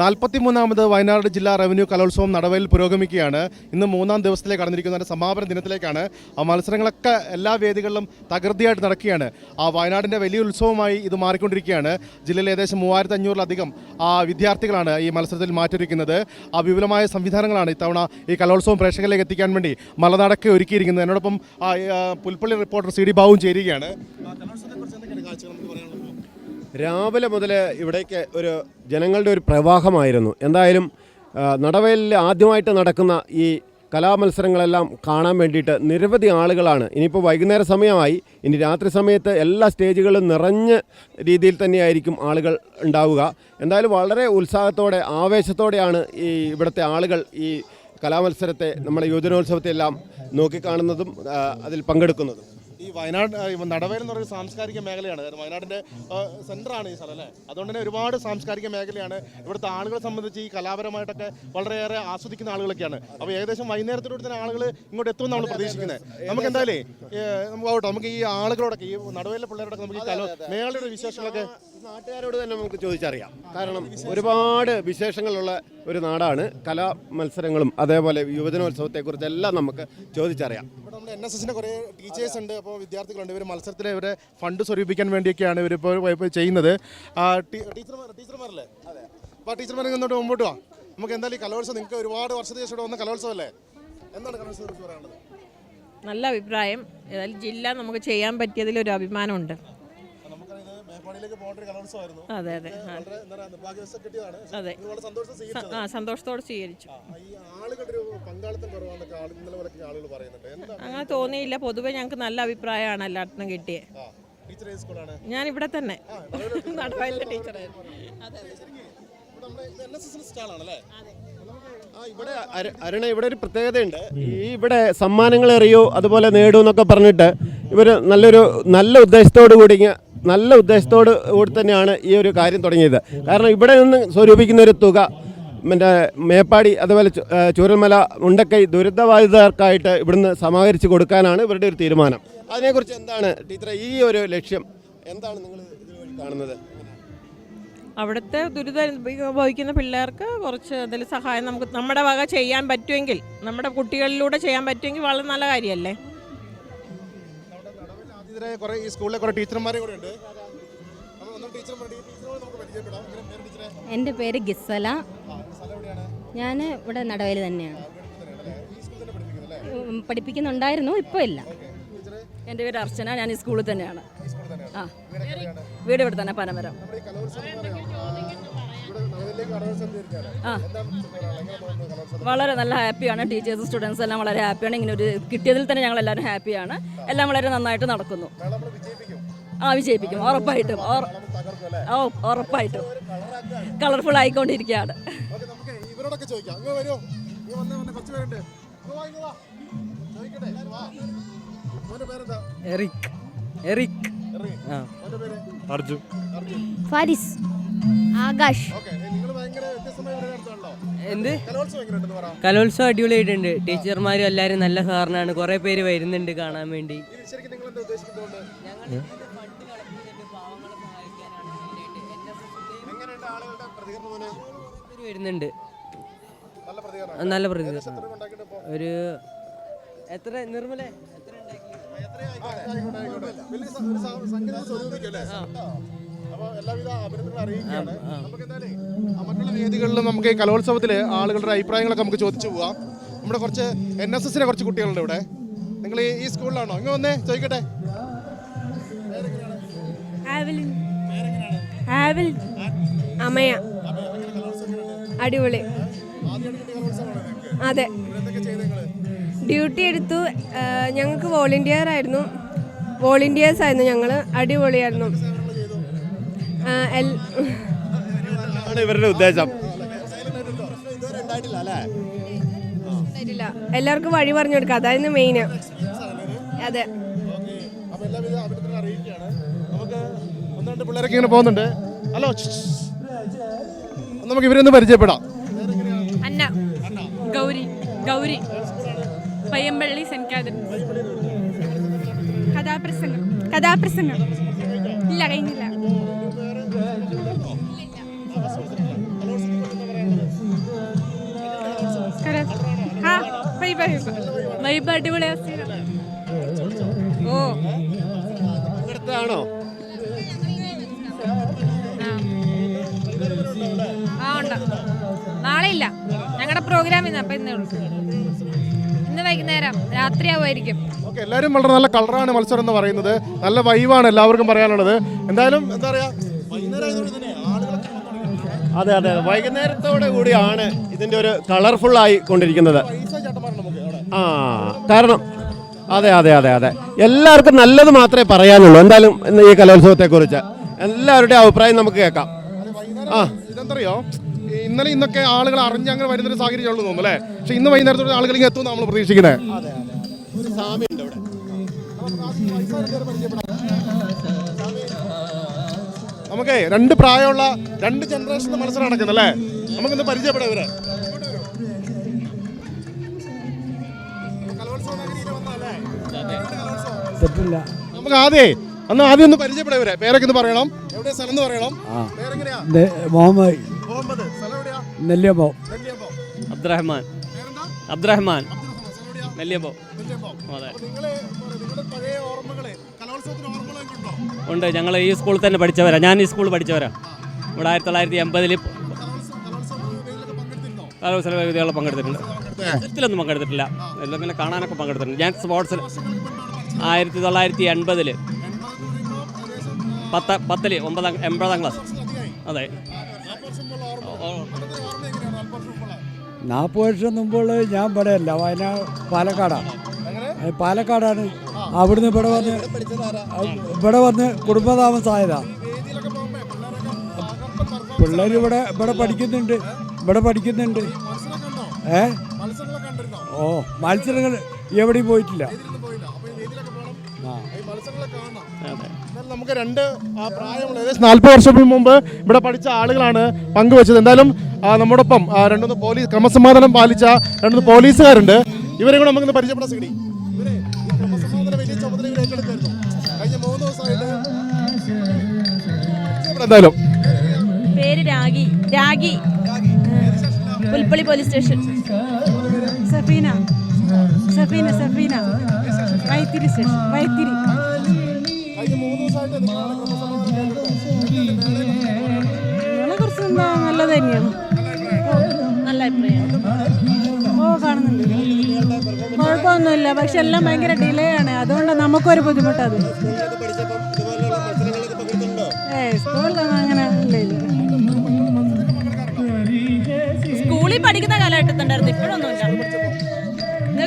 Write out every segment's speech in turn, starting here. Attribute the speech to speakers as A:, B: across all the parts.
A: നാൽപ്പത്തിമൂന്നാമത് വയനാട് ജില്ലാ റവന്യൂ കലോത്സവം നടവയിൽ പുരോഗമിക്കുകയാണ്. ഇന്ന് മൂന്നാം ദിവസത്തിലേക്ക് കടന്നിരിക്കുന്ന സമാപന ദിനത്തിലേക്കാണ് ആ മത്സരങ്ങളൊക്കെ എല്ലാ വേദികളിലും തകൃതിയായിട്ട് നടക്കുകയാണ്. ആ വയനാടിന്റെ വലിയ ഉത്സവമായി ഇത് മാറിക്കൊണ്ടിരിക്കുകയാണ്. ജില്ലയിൽ ഏകദേശം മൂവായിരത്തി അഞ്ഞൂറിലധികം ആ വിദ്യാർത്ഥികളാണ് ഈ മത്സരത്തിൽ മാറ്റൊരുക്കുന്നത്. ആ വിപുലമായ സംവിധാനങ്ങളാണ് ഇത്തവണ ഈ കലോത്സവം പ്രേക്ഷകരിലേക്ക് എത്തിക്കാൻ വേണ്ടി മലനാടൊക്കെ ഒരുക്കിയിരിക്കുന്നത്. എന്നോടൊപ്പം പുൽപ്പള്ളി റിപ്പോർട്ടർ സി ഡി ബാബുവും ചേരുകയാണ്.
B: രാവിലെ മുതൽ ഇവിടേക്ക് ഒരു ജനങ്ങളുടെ ഒരു പ്രവാഹമായിരുന്നു. എന്തായാലും നടവയലിൽ ആദ്യമായിട്ട് നടക്കുന്ന ഈ കലാമത്സരങ്ങളെല്ലാം കാണാൻ വേണ്ടിയിട്ട് നിരവധി ആളുകളാണ്. ഇനിയിപ്പോൾ വൈകുന്നേര സമയമായി. ഇനി രാത്രി സമയത്ത് എല്ലാ സ്റ്റേജുകളും നിറഞ്ഞ രീതിയിൽ തന്നെയായിരിക്കും ആളുകൾ ഉണ്ടാവുക. എന്തായാലും വളരെ ഉത്സാഹത്തോടെ ആവേശത്തോടെയാണ് ഈ ഇവിടുത്തെ ആളുകൾ ഈ കലാമത്സരത്തെ നമ്മുടെ യുവജനോത്സവത്തെ എല്ലാം നോക്കിക്കാണുന്നതും അതിൽ പങ്കെടുക്കുന്നതും.
A: വയനാട് നടവേൽ എന്ന് പറയുന്ന സാംസ്കാരിക മേഖലയാണ്. കാരണം വയനാടിന്റെ സെന്ററാണ് ഈ സ്ഥലം അല്ലേ? അതുകൊണ്ട് തന്നെ ഒരുപാട് സാംസ്കാരിക മേഖലയാണ്. ഇവിടുത്തെ ആളുകളെ സംബന്ധിച്ച് ഈ കലാപരമായിട്ടൊക്കെ വളരെയേറെ ആസ്വദിക്കുന്ന ആളുകളൊക്കെയാണ്. അപ്പോൾ ഏകദേശം വൈകുന്നേരത്തിലൂടെ തന്നെ ആളുകൾ ഇങ്ങോട്ട് എത്തുമെന്ന് നമ്മൾ പ്രതീക്ഷിക്കുന്നത്. നമുക്ക് എന്തായാലും നമുക്ക് ആവട്ടെ. നമുക്ക് ഈ ആളുകളോടൊക്കെ ഈ നടവേലിലെ പിള്ളേരോടൊക്കെ നമുക്ക് ഈ കല മേളയുടെ വിശേഷങ്ങളൊക്കെ
B: നാട്ടുകാരോട് തന്നെ നമുക്ക് ചോദിച്ചറിയാം. കാരണം ഒരുപാട് വിശേഷങ്ങളുള്ള ഒരു നാടാണ്. കലാ മത്സരങ്ങളും അതേപോലെ യുവജനോത്സവത്തെക്കുറിച്ച് എല്ലാം നമുക്ക് ചോദിച്ചറിയാം.
A: നമ്മുടെ എൻ എസ് എസിന്റെ കുറേ ടീച്ചേഴ്സ് ഉണ്ട്. അപ്പോൾ വിദ്യാർത്ഥികളുണ്ട്. ഇവർ മത്സരത്തിൽ ഇവരെ ഫണ്ട് സ്വരൂപിക്കാൻ വേണ്ടിയൊക്കെയാണ് ഇവരിപ്പോൾ ചെയ്യുന്നത്. ടീച്ചർമാരല്ലേ? അപ്പോൾ ടീച്ചർമാർ ഇങ്ങോട്ട് മുമ്പോട്ട് വാ. നമുക്ക് എന്തായാലും ഈ കലോത്സവം നിങ്ങൾക്ക് ഒരുപാട് വർഷത്തിന് ശേഷം വന്ന കലോത്സവം അല്ലേ എന്താണ് കലോത്സവം പറയാനുള്ളത്?
C: നല്ല അഭിപ്രായം. ഏതായാലും ജില്ല നമുക്ക് ചെയ്യാൻ പറ്റിയതിൽ ഒരു അഭിമാനമുണ്ട്. അതെ അതെ അതെ. ആ സന്തോഷത്തോടെ സ്വീകരിച്ചു. അങ്ങനെ തോന്നിയില്ല. പൊതുവെ ഞങ്ങൾക്ക് നല്ല അഭിപ്രായമാണ് എല്ലായിടത്തും കിട്ടിയത് ഞാൻ ഇവിടെ തന്നെ. ടീച്ചറായിരുന്നു
A: ഇവിടെ
B: അരുണ ഇവിടെ ഒരു പ്രത്യേകതയുണ്ട്. ഈ ഇവിടെ സമ്മാനങ്ങൾ എറിയോ അതുപോലെ നേടൂ എന്നൊക്കെ പറഞ്ഞിട്ട് ഇവർ നല്ലൊരു നല്ല ഉദ്ദേശത്തോടു കൂടി നല്ല ഉദ്ദേശത്തോട് കൂടി തന്നെയാണ് ഈ ഒരു കാര്യം തുടങ്ങിയത്. കാരണം ഇവിടെ നിന്ന് സ്വരൂപിക്കുന്ന ഒരു തുക മറ്റേ മേപ്പാടി അതുപോലെ ചൂരൽമല ഉണ്ടക്കൈ ദുരിതബാധിതർക്കായിട്ട് ഇവിടുന്ന് സമാഹരിച്ച് കൊടുക്കാനാണ് ഇവരുടെ ഒരു തീരുമാനം. അതിനെക്കുറിച്ച് എന്താണ് ടീച്ചറെ ഈ ഒരു ലക്ഷ്യം? എന്താണ് നിങ്ങൾ ഇതുവഴി കാണുന്നത്?
C: അവിടുത്തെ ദുരിതം അനുഭവിക്കുന്ന പിള്ളേർക്ക് കുറച്ച് എന്തെങ്കിലും സഹായം നമുക്ക് നമ്മുടെ വക ചെയ്യാൻ പറ്റുമെങ്കിൽ നമ്മുടെ കുട്ടികളിലൂടെ ചെയ്യാൻ പറ്റുമെങ്കിൽ വളരെ നല്ല കാര്യമല്ലേ?
A: ആദ്യത്തെ കുറെ ഈ സ്കൂളിലെ കുറെ ടീച്ചർമാരെ കൂടെ ഉണ്ട്. എന്റെ ഒന്ന് ടീച്ചർമാർ ടീച്ചറോട് നമുക്ക് പരിചയപ്പെടാം. പേര്
D: എന്റെ പേര് ഗിസല ഞാൻ ഇവിടെ നടവയിൽ തന്നെയാണ്. പഠിപ്പിക്കുന്നുണ്ടായിരുന്നു ഇപ്പോൾ ഇല്ല.
E: എന്റെ പേര് അർച്ചന ഞാൻ ഈ സ്കൂളിൽ തന്നെയാണ്.
A: സ്കൂളിൽ തന്നെയാണ്.
E: ആ. വീട് ഇവിടെ തന്നെ പനമരം. വളരെ നല്ല ഹാപ്പിയാണ്. ടീച്ചേഴ്സ് സ്റ്റുഡൻസ് എല്ലാം വളരെ ഹാപ്പിയാണ്. ഇങ്ങനെ ഒരു കിട്ടിയതിൽ തന്നെ ഞങ്ങൾ എല്ലാവരും ഹാപ്പിയാണ്. എല്ലാം വളരെ നന്നായിട്ട് നടക്കുന്നു. ആ വിജയിപ്പിക്കും. ഉറപ്പായിട്ടും. ഓ ഉറപ്പായിട്ടും. കളർഫുൾ ആയിക്കൊണ്ടിരിക്കുകയാണ്.
F: Eric. Eric. Arjun.
D: Faris. Akash.
A: Okay നിങ്ങൾ ഭയങ്കര വ്യത്യസ്തമായ ഒരു നടത്താണല്ലോ
F: എന്ത്?
A: കലോത്സവം
F: അടിപൊളിയായിട്ടുണ്ട്. ടീച്ചർമാരും എല്ലാരും നല്ല സാറിനാണ്. കുറേ പേര് വരുന്നുണ്ട് കാണാൻ വേണ്ടി.
A: ഇത് ശരിക്കും നിങ്ങൾ എന്താ ഉദ്ദേശിക്കുന്നതുകൊണ്ട്? എങ്ങനെയുണ്ട് ആളുകളുടെ പ്രതികരണം മോനെ?
F: വരുന്നുണ്ട്.
A: നല്ല പ്രതികരണം?
F: ഒരു എത്ര നിർമ്മല? എത്ര
A: മറ്റുള്ള വേദികളിലും നമുക്ക് ഈ കലോത്സവത്തിൽ ആളുകളുടെ അഭിപ്രായങ്ങളൊക്കെ നമുക്ക് ചോദിച്ചു പോവാം. നമ്മുടെ കുറച്ച് എൻ എസ് എസിലെ കുറച്ച് കുട്ടികളുണ്ട് ഇവിടെ. നിങ്ങൾ ഈ സ്കൂളിലാണോ? ഇങ്ങ് വന്നേ ചോദിക്കട്ടെ.
G: അമയ. അടിപൊളി. അതെ. ഡ്യൂട്ടി എടുത്തു. ഞങ്ങൾക്ക് വോളണ്ടിയർ ആയിരുന്നു വോളണ്ടിയേഴ്സ് ആയിരുന്നു ഞങ്ങൾ അടിപൊളിയായിരുന്നു.
B: ഇവരുടെ ഉദ്ദേശം.
G: എല്ലാവർക്കും വഴി പറഞ്ഞു കൊടുക്കുക അതായിരുന്നു മെയിൻ അതെ.
A: പിള്ളേരൊക്കെ ഇങ്ങനെ പോകുന്നുണ്ട്. ഹലോ. നമുക്ക് ഇവരൊന്ന് പരിചയപ്പെടാം.
H: അന്ന. ഗൗരി. ഗൗരി. പയ്യമ്പള്ളി സെന്റ് കഥാപ്രസംഗം. കഥാപ്രസംഗം. ഇല്ല കഴിഞ്ഞില്ല. വൈബ് വൈബ് അടിപൊളിയാ ഓ.
B: പങ്കെടുത്തതാണോ
H: ആ ഉണ്ട്. നാളെ ഇല്ല. ഞങ്ങളുടെ പ്രോഗ്രാം ഇന്ന് അപ്പൊ ഇന്നേ ഉള്ളൂ. ഇന്ന് വൈകുന്നേരം രാത്രിയാവുമായിരിക്കും
A: ഓക്കെ എല്ലാവരും വളരെ നല്ല കളറാണ് മത്സരം എന്ന് പറയുന്നത്. നല്ല വൈവാണ് എല്ലാവർക്കും പറയാനുള്ളത്. എന്തായാലും എന്താ പറയാ വൈകുന്നേരം തന്നെ ആളുകളൊക്കെ വന്നുകൊണ്ടിരിക്കുകയാണ്.
B: അതെ അതെ. വൈകുന്നേരത്തോടെ കൂടിയാണ് ഇതിന്റെ ഒരു കളർഫുൾ ആയി കൊണ്ടിരിക്കുന്നത്. ആ കാരണം അതെ അതെ അതെ അതെ. എല്ലാവർക്കും നല്ലത് മാത്രമേ പറയാനുള്ളൂ. എന്തായാലും ഈ കലോത്സവത്തെക്കുറിച്ച് എല്ലാവരുടെയും അഭിപ്രായം നമുക്ക് കേൾക്കാം. ആ.
A: ഇതെന്തറിയോ? ഇന്നലെ ഇന്നൊക്കെ ആളുകൾ അറിഞ്ഞ് അങ്ങനെ വരുന്നൊരു സാഹചര്യം ഉള്ളൂ തോന്നുന്നു അല്ലേ? പക്ഷെ ഇന്ന് വൈകുന്നേരത്തോടെ ആളുകൾ ഇങ്ങനെ എത്തും നമ്മൾ പ്രതീക്ഷിക്കുന്നത്. നമുക്കേ രണ്ട് പ്രായമുള്ള രണ്ട് ജനറേഷൻ മത്സരം നടക്കുന്നല്ലേ നമുക്കിന്ന് പരിചയപ്പെടാം ഇവരെ. നമുക്ക് ആദ്യേ അന്ന് ആദ്യം ഒന്ന് പരിചയപ്പെടാം ഇവരെ. പേരൊക്കെ ഒന്ന് പറയണം. എവിടെ സ്ഥലം എന്ന് പറയണം? പേരെങ്ങനെയാ?
I: മുഹമ്മദ്.
A: മുഹമ്മദ്. സ്ഥലം എവിടെയാ?
I: നെല്ലിയപ്പോ
A: നെല്ലിയമ്പോ.
F: അബ്ദുറഹ്മാൻ.
A: പേരെന്താ?
F: അബ്ദുറഹ്മാൻ.
A: നെല്ലിയപ്പോ
F: അതെ.
A: ഉണ്ടോ?
F: ഉണ്ട്. ഞങ്ങൾ ഈ സ്കൂളിൽ തന്നെ പഠിച്ചവരാ. ഞാൻ ഈ സ്കൂളിൽ പഠിച്ചവരാ. ഇവിടെ ആയിരത്തി തൊള്ളായിരത്തി എൺപതിൽ
A: കലോത്സവ
F: വേദികളിൽ പങ്കെടുത്തിട്ടുണ്ട്. ഇതിലൊന്നും പങ്കെടുത്തിട്ടില്ല. എല്ലാം ഇങ്ങനെ കാണാനൊക്കെ പങ്കെടുത്തിട്ടുണ്ട്. ഞാൻ സ്പോർട്സിൽ ആയിരത്തി തൊള്ളായിരത്തി എൺപതിൽ പത്ത് പത്തിൽ ഒമ്പതാം എൺപതാം ക്ലാസ്. അതെ.
I: നാൽപ്പത് വർഷം മുമ്പുള്ള ഞാൻ ഇവിടെ അല്ല വയനാട് പാലക്കാടാണ് പാലക്കാടാണ്. അവിടുന്ന് ഇവിടെ വന്ന് ഇവിടെ വന്ന് കുടുംബതാമസമായതാ പിള്ളേർ ഇവിടെ ഇവിടെ പഠിക്കുന്നുണ്ട് ഇവിടെ പഠിക്കുന്നുണ്ട്. ഏ? ഓ മത്സരങ്ങൾ എവിടെയും പോയിട്ടില്ല. ആ
F: അതെ.
A: എന്നാൽ നമുക്ക് രണ്ട് ആ, പ്രായമുള്ള ഏകദേശം നാൽപ്പത് വർഷം മുമ്പ് ഇവിടെ പഠിച്ച ആളുകളാണ് പങ്കുവച്ചത്. എന്തായാലും നമ്മോടൊപ്പം രണ്ടൊന്ന് പോലീസ് ക്രമസമാധാനം പാലിച്ച രണ്ടൊന്ന് പോലീസുകാരുണ്ട്. ഇവരെ കൂടെ നമുക്കൊന്ന് പരിചയപ്പെടാൻ സിഗടി ഇവരെ ഈ ക്രമസമാധാന വലിയ ചുമതല ഇവർ ഏറ്റെടുത്തായിരുന്നു. കഴിഞ്ഞ മൂന്ന് ദിവസമായിട്ട് എന്തായാലും.
E: പേര് Ragi. Ragi. Pulpally police station.
H: Safeena. Safeena Safeena. Vythiri station Vythiri. നിങ്ങളെ കുറിച്ച് എന്താ നല്ലത് തന്നെയാണ്
E: നല്ല അഭിപ്രായം.
H: ഓ കാണുന്നുണ്ട്. കുഴപ്പമൊന്നുമില്ല. പക്ഷെ എല്ലാം ഭയങ്കര ഡിലേ ആണ്. അതുകൊണ്ട് നമുക്കൊരു ബുദ്ധിമുട്ടത്. ഏ സ്കൂളിൽ അങ്ങനെ ഇല്ല
E: സ്കൂളിൽ പഠിക്കുന്ന കാലഘട്ടത്തുണ്ടായിരുന്നു ഇപ്പോഴൊന്നുമില്ല.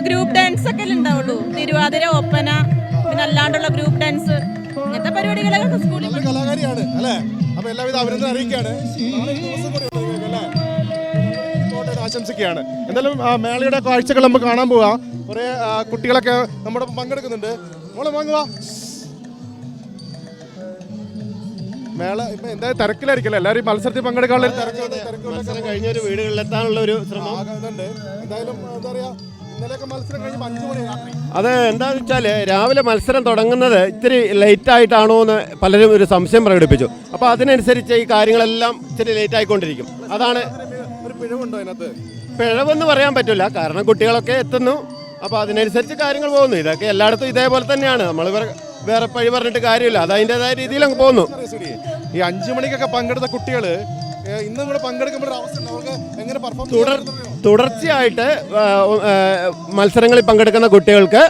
E: ഗ്രൂപ്പ് ഡാൻസ് ഒക്കെ ഉണ്ടാവുള്ളൂ. തിരുവാതിര ഒപ്പന പിന്നെ അല്ലാണ്ടുള്ള ഗ്രൂപ്പ് ഡാൻസ് ഇങ്ങനത്തെ പരിപാടികളൊക്കെ സ്കൂളിൽ
A: കലാകാരിയാണ് അല്ലേ? അപ്പൊ എല്ലാവിധ അഭിനന്ദനം അറിയിക്കുകയാണ്. ആശംസിക്കുകയാണ് എന്തായാലും ആ, മേളയുടെ കാഴ്ചകൾ നമുക്ക് കാണാൻ പോവാം. കുറെ കുട്ടികളൊക്കെ നമ്മുടെ പങ്കെടുക്കുന്നുണ്ട്. മോളെ വാങ്ങുക മേള ഇപ്പൊ എന്തായാലും തിരക്കിലായിരിക്കില്ല എല്ലാവരും മത്സരത്തിൽ പങ്കെടുക്കാനുള്ള
B: മത്സരം കഴിഞ്ഞ ഒരു വീടുകളിലെത്താനുള്ള ഒരു ശ്രമം.
A: എന്തായാലും എന്താ പറയാ
B: അത് എന്താണെന്ന് വെച്ചാൽ രാവിലെ മത്സരം തുടങ്ങുന്നത് ഇത്തിരി ലേറ്റ് ആയിട്ടാണോ എന്ന് പലരും ഒരു സംശയം പ്രകടിപ്പിച്ചു. അപ്പോൾ അതിനനുസരിച്ച് ഈ കാര്യങ്ങളെല്ലാം ഇത്തിരി ലേറ്റ് ആയിക്കൊണ്ടിരിക്കും. അതാണ്
A: ഒരു പിഴവുണ്ടോ അതിനകത്ത്?
B: പിഴവെന്ന് പറയാൻ പറ്റില്ല. കാരണം കുട്ടികളൊക്കെ എത്തുന്നു. അപ്പോൾ അതിനനുസരിച്ച് കാര്യങ്ങൾ പോകുന്നു. ഇതൊക്കെ എല്ലായിടത്തും ഇതേപോലെ തന്നെയാണ്. നമ്മൾ വേറെ പഴി പറഞ്ഞിട്ട് കാര്യമില്ല. അത് അതിന്റെതായ രീതിയിൽ അങ്ങ് പോകുന്നു?
A: ഈ അഞ്ചു മണിക്കൊക്കെ പങ്കെടുത്ത കുട്ടികൾ ഇന്നും നിങ്ങൾ പങ്കെടുക്കുമ്പോൾ അവസ്ഥ അവർക്ക് എങ്ങനെ പെർഫോം
B: തുടർ തുടർച്ചയായിട്ട് മത്സരങ്ങളിൽ പങ്കെടുക്കുന്ന കുട്ടികൾക്ക്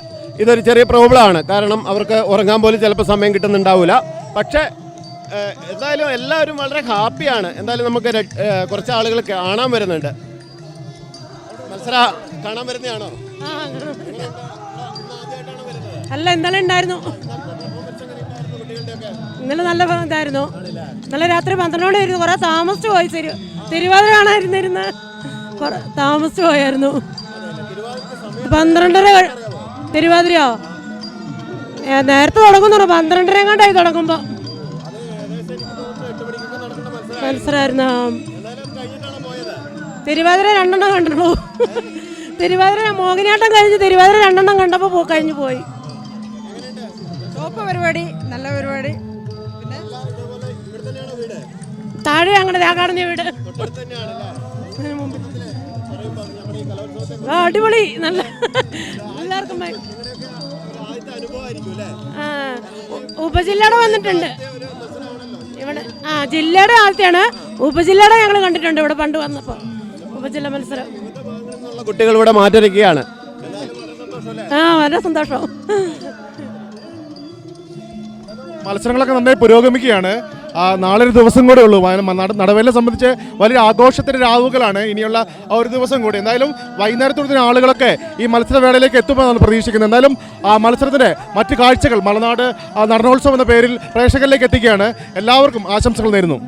B: ഇതൊരു ചെറിയ പ്രോബ്ലം ആണ്. കാരണം അവർക്ക് ഉറങ്ങാൻ പോലും ചിലപ്പോൾ സമയം കിട്ടുന്നുണ്ടാവില്ല പക്ഷേ എന്തായാലും എല്ലാവരും വളരെ ഹാപ്പിയാണ് എന്തായാലും നമുക്ക് കുറച്ച് ആളുകൾ കാണാൻ വരുന്നുണ്ട്. മത്സര കാണാൻ വരുന്നതാണോ?
H: അല്ല എന്തായാലും ഉണ്ടായിരുന്നു. ഇന്നലെ നല്ല ഇതായിരുന്നു. നല്ല രാത്രി പന്ത്രണ്ട് മണി ആയിരുന്നു കുറെ താമസിച്ചു പോയി. തിരു തിരുവാതിര കാണാതിരുന്നിരുന്ന് കുറെ താമസിച്ചു പോയായിരുന്നു. പന്ത്രണ്ടര തിരുവാതിരയോ? നേരത്തെ തുടങ്ങുന്നുണ്ടോ പന്ത്രണ്ടര കണ്ടായി തുടങ്ങുമ്പോ. മത്സരമായിരുന്നു. തിരുവാതിര രണ്ടെണ്ണം കണ്ടുള്ളൂ തിരുവാതിര മോഹിനിയാട്ടം കഴിഞ്ഞ് തിരുവാതിര രണ്ടെണ്ണം കണ്ടപ്പോൾ കഴിഞ്ഞു പോയി. സോപ്പ് പരിപാടി നല്ല പരിപാടി. പിന്നെ? താഴെ അങ്ങനെ കാണുന്ന വീട്. ആ അടിപൊളി. നല്ല എല്ലാവർക്കും ആ ഉപജില്ലയുടെ വന്നിട്ടുണ്ട്. ഇവിടെ ആ ജില്ലയുടെ ആദ്യത്തെയാണ്. ഉപജില്ലയുടെ ഞങ്ങൾ കണ്ടിട്ടുണ്ട് ഇവിടെ പണ്ട് വന്നപ്പോൾ ഉപജില്ല മത്സരം.
B: കുട്ടികൾ ഇവിടെ മാറ്റൊരുക്കുകയാണ്.
H: ആ വളരെ സന്തോഷം.
A: മത്സരങ്ങളൊക്കെ നന്നായി പുരോഗമിക്കുകയാണ്. നാളൊരു ദിവസം കൂടെ ഉള്ളൂ. നടവേലിനെ സംബന്ധിച്ച് വലിയ ആഘോഷത്തിന്റെ രാവുകളാണ്. ഇനിയുള്ള ആ ഒരു ദിവസം കൂടി. എന്തായാലും വൈകുന്നേരത്തോടത്തിന് ആളുകളൊക്കെ ഈ മത്സരവേളയിലേക്ക് എത്തുമെന്നാണ് പ്രതീക്ഷിക്കുന്നത്. എന്തായാലും ആ മത്സരത്തിന്റെ മറ്റ് കാഴ്ചകൾ മലനാട് നടനോത്സവം എന്ന പേരിൽ പ്രേക്ഷകരിലേക്ക് എത്തിക്കുകയാണ്. എല്ലാവർക്കും ആശംസകൾ നേരുന്നു.